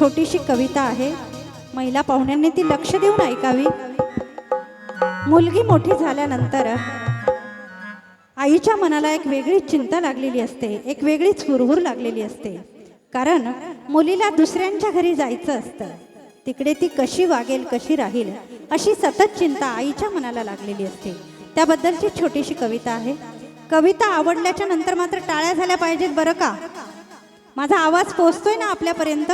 छोटीशी कविता आहे. महिला पाहुण्यांनी ती लक्ष देऊन ऐकावी. मुलगी मोठी झाल्यानंतर आईच्या मनाला एक वेगळीच चिंता लागलेली असते. एक वेगळीच हुरहुर लागलेली असते. कारण मुलीला दुसऱ्यांच्या घरी जायचं असतं. तिकडे ती कशी वागेल कशी राहील अशी सतत चिंता आईच्या मनाला लागलेली असते. त्याबद्दलची छोटीशी कविता आहे. कविता आवडल्याच्या नंतर मात्र टाळ्या झाल्या पाहिजेत बरं का? माझा आवाज पोचतोय ना आपल्यापर्यंत?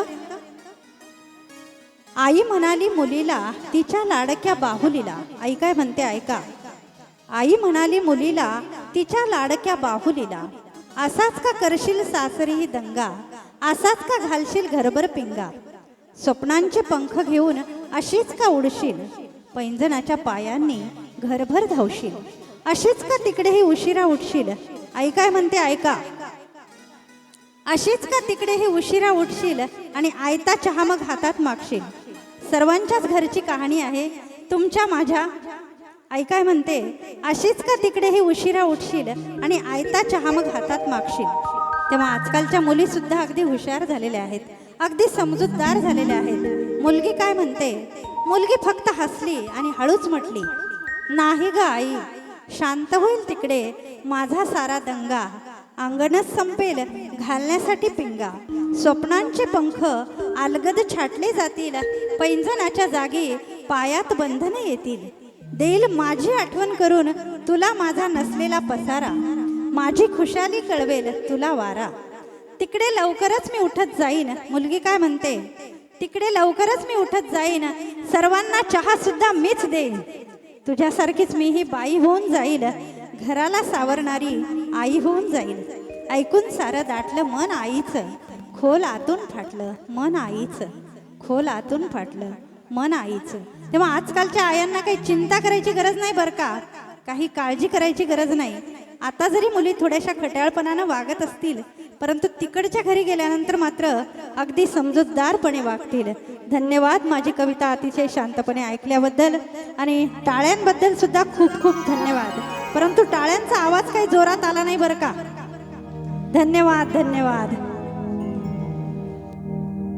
आई म्हणाली मुलीला तिच्या लाडक्या बाहुलीला. आई काय म्हणते ऐका. आई म्हणाली मुलीला तिच्या लाडक्या बाहुलीला. असाच का करशील सासरी दंगा? असाच का घालशील घरभर पिंगा? स्वप्नांचे पंख घेऊन अशीच का उडशील? पैंजणाच्या पायांनी घरभर धावशील. अशीच का तिकडेही उशिरा उठशील? आई काय म्हणते ऐका. अशीच का तिकडेही उशिरा उठशील आणि आयता चहा मग हातात मागशील? सर्वांच्याच घरची कहाणी आहे तुमच्या माझ्या. आई काय म्हणते अशीच का तिकडेही उशिरा उठशील आणि आयता चहा मग हातात मागशील? तेव्हा आजकालच्या मुली सुद्धा अगदी हुशार झालेल्या आहेत अगदी समजूतदार झालेल्या आहेत. मुलगी काय म्हणते मुलगी फक्त हसली आणि हळूच म्हटली नाही ग आई शांत होईल तिकडे माझा सारा दंगा अंगणच संपेल घालण्यासाठी पिंगा. स्वप्नांचे पंख अलगद छाटले जातील पैंजणाच्या जागी पायात बंधन येतील. देईल माझी आठवण करून तुला माझा नसलेला पसारा. माझी खुशाली कळवेल तुला वारा. तिकडे लवकरच मी उठत जाईन मुलगी काय म्हणते? तिकडे लवकरच मी उठत जाईन सर्वांना चहा सुद्धा मीच देईन. तुझ्यासारखीच मी ही बाई होऊन जाईल घराला सावरणारी आई होऊन जाईल. ऐकून सारं दाटलं मन आईचं. खोल आतून फाटलं मन आईचं. खोल आतून फाटलं मन आईचं. तेव्हा आजकालच्या आयांना काही चिंता करायची गरज नाही बरं का? काही काळजी करायची गरज नाही. आता जरी मुली थोड्याशा खट्याळपणानं वागत असतील परंतु तिकडच्या घरी गेल्यानंतर मात्र अगदी समजूतदारपणे वागतील. धन्यवाद माझी कविता अतिशय शांतपणे ऐकल्याबद्दल आणि टाळ्यांबद्दल सुद्धा खूप खूप धन्यवाद. परंतु टाळ्यांचा आवाज काही जोरात आला नाही बरं का? धन्यवाद धन्यवाद.